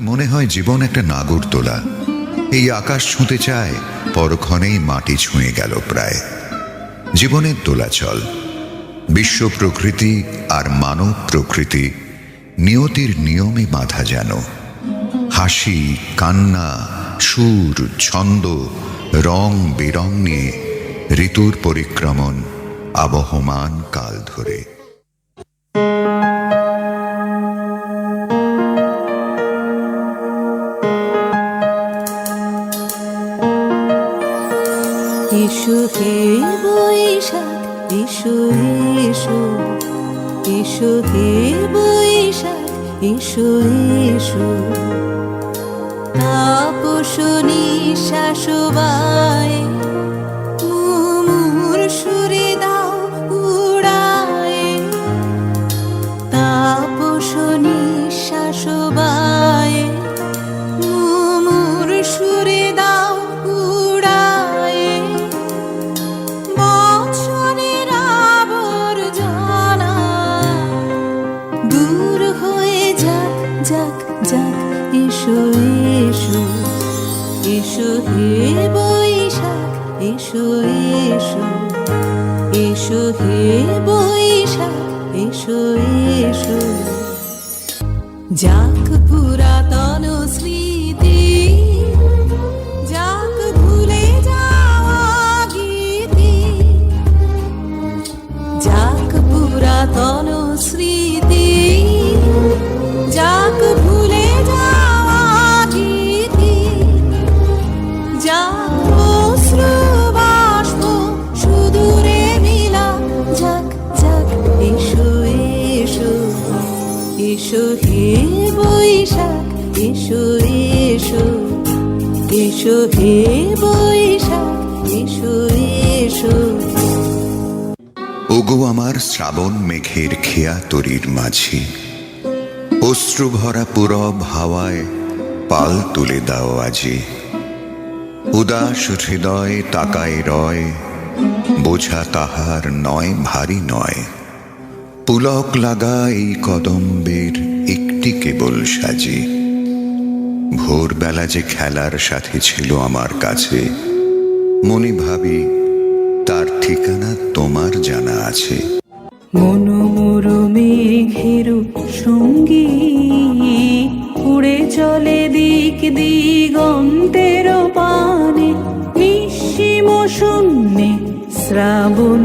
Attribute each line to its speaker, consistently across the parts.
Speaker 1: মনে হয় জীবন একটা নাগরদোলা এই আকাশ ছুঁতে চায়, পরক্ষণেই মাটি ছুঁয়ে গেল প্রায়। জীবনের দোলাচল বিশ্ব প্রকৃতি আর মানব প্রকৃতি নিয়তির নিয়মে বাঁধা যেন। হাসি, কান্না, সুর, ছন্দ, রং বেরং নিয়ে ঋতুর পরিক্রমণ আবহমান কাল ধরে।
Speaker 2: এসো হে বৈশাখ ইসু ইসু ইসু হে বৈশাখ ইসু এসো তাপস নিঃশ্বাস এসো হে বৈশাখ এসো এসো। যাক পুরাতন স্মৃতি এসো হে বৈশাখ, এসো এসো। এসো হে বৈশাখ, এসো এসো।
Speaker 1: ওগো আমার শ্রাবণ মেঘের খেয়া তরির মাঝি অশ্রু পুরব হাওয়ায় পাল তুলে দাও আজি। উদাস হৃদয় তাকায় রয়, বোঝা তাহার নয়, ভারী নয়। পুলক লাগা এই কদম্বের একটি কেবল সাজি। ভোরবেলা যে খেলার সাথে ছিল আমার কাছে, মনে ভাবি তার ঠিকানা তোমার জানা আছে।
Speaker 2: মনোমর মেঘের সঙ্গী, উড়ে চলে দিক দিগন্তের পানে, নিঃসীম শূন্যে শ্রাবণ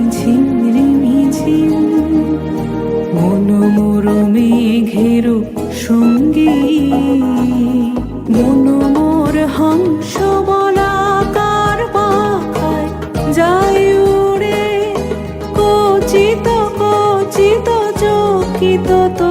Speaker 2: তো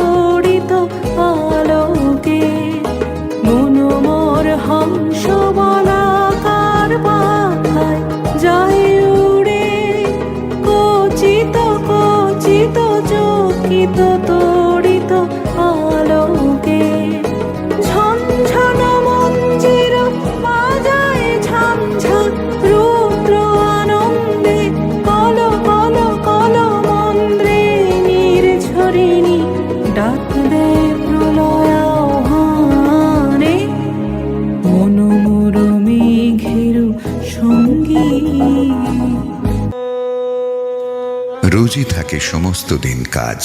Speaker 1: রোজই থাকে সমস্ত দিন কাজ।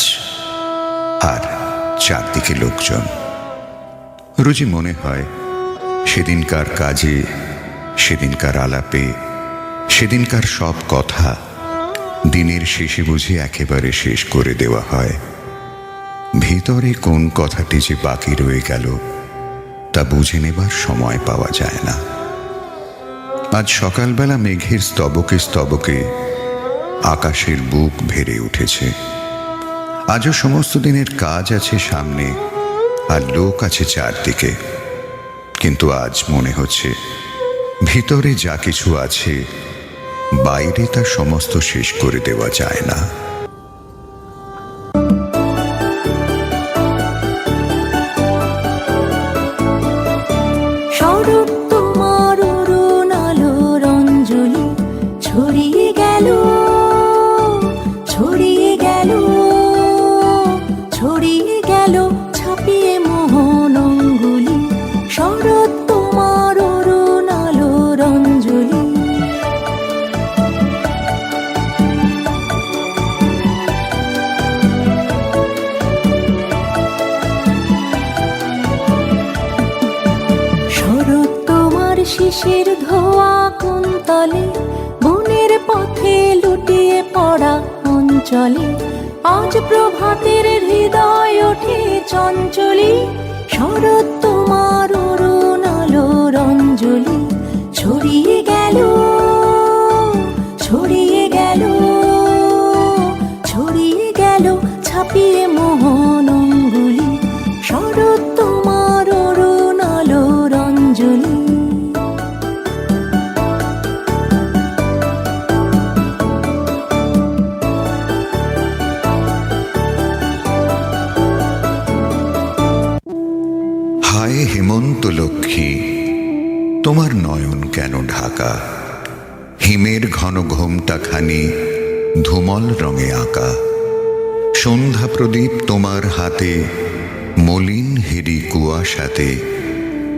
Speaker 1: আর চারদিকে লোকজন। রোজই মনে হয়, সেদিনকার কাজে, সেদিনকার আলাপে, সেদিনকার সব কথা দিনের শেষে বুঝে একেবারে শেষ করে দেওয়া হয়। ভিতরে কোন কথাটি যে বাকি রয়ে গেল, তা বুঝে নেবার সময় পাওয়া যায় না। আজ সকালবেলা মেঘের স্তবকে স্তবকে আকাশের বুক ভেড়ে উঠেছে। আজও সমস্ত দিনের কাজ আছে সামনে আর লোক আছে চারদিকে। কিন্তু আজ মনে হচ্ছে, ভিতরে যা কিছু আছে, বাইরে তা সমস্ত শেষ করে দেওয়া যায় না।
Speaker 2: তোমার অরুণ ছড়িয়ে গেল। শিশির ধোয়া কুন্তলে, বনের পথে লুটিয়ে পড়া অঞ্চলে। আজ প্রভাতের হৃদয় ওঠে চঞ্চলি, শরৎ তোমার অরুণ আলোর অঞ্জলি। ছড়িয়ে গেল ছড়িয়ে গেল ছড়িয়ে গেল, ছাপিয়ে মোহন
Speaker 1: হায় হেমন্ত লক্ষ্মী, তোমার নয়ন কেন ঢাকা? হিমের ঘন ঘোমটা খানি ধুমল রঙে আঁকা। সন্ধ্যা প্রদীপ তোমার হাতে, মলিন হেরি কুয়াশাতে।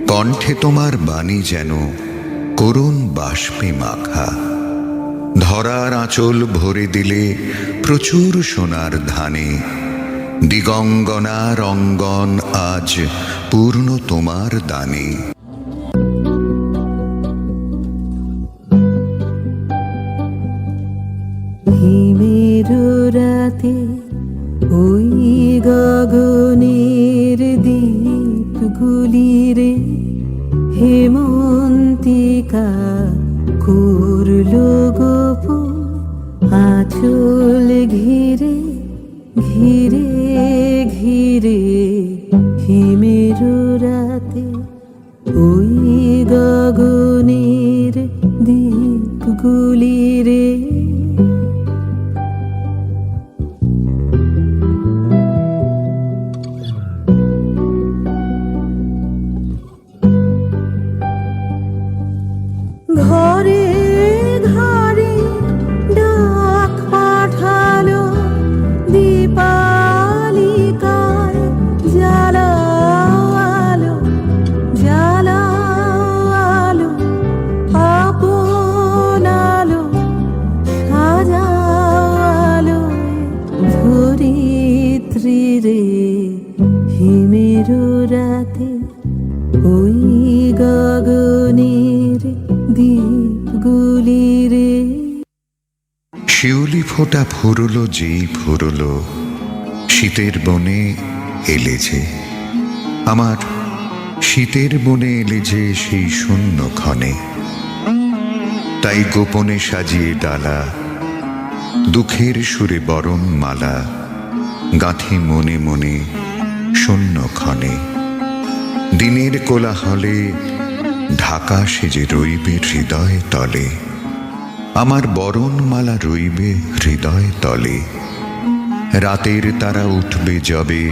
Speaker 1: কণ্ঠে তোমার বাণী যেন করুণ বাষ্পে মাখা। ধরার আঁচল ভরে দিলে প্রচুর সোনার ধানে দিগঙ্গনা রঙ্গন আজ পূর্ণ তোমার দানে।
Speaker 2: রাতে ওই গগনের দ্বীপগুলি রে, হেমন্তিকা করল গোপ আচল ঘিরে। ঘিরে ঘিরে হিমের রাতে ওই গগনের দ্বীপগুলি রে।
Speaker 1: শিউলি ফোঁটা ফুরলো, যেই ফুরলো, শীতের বনে এলে যে। আমার শীতের বনে এলে যে সেই শূন্য ক্ষণে। তাই গোপনে সাজিয়ে ডালা, দুঃখের সুরে বরণ মালা, গাঁথি মনে মনে শূন্য ক্ষণে। দিনের কোলাহলে ঢাকা সেজে রইবে হৃদয় তলে। আমার বরণমালা রইবে হৃদয় তলে। রাতের তারা উঠবে যবে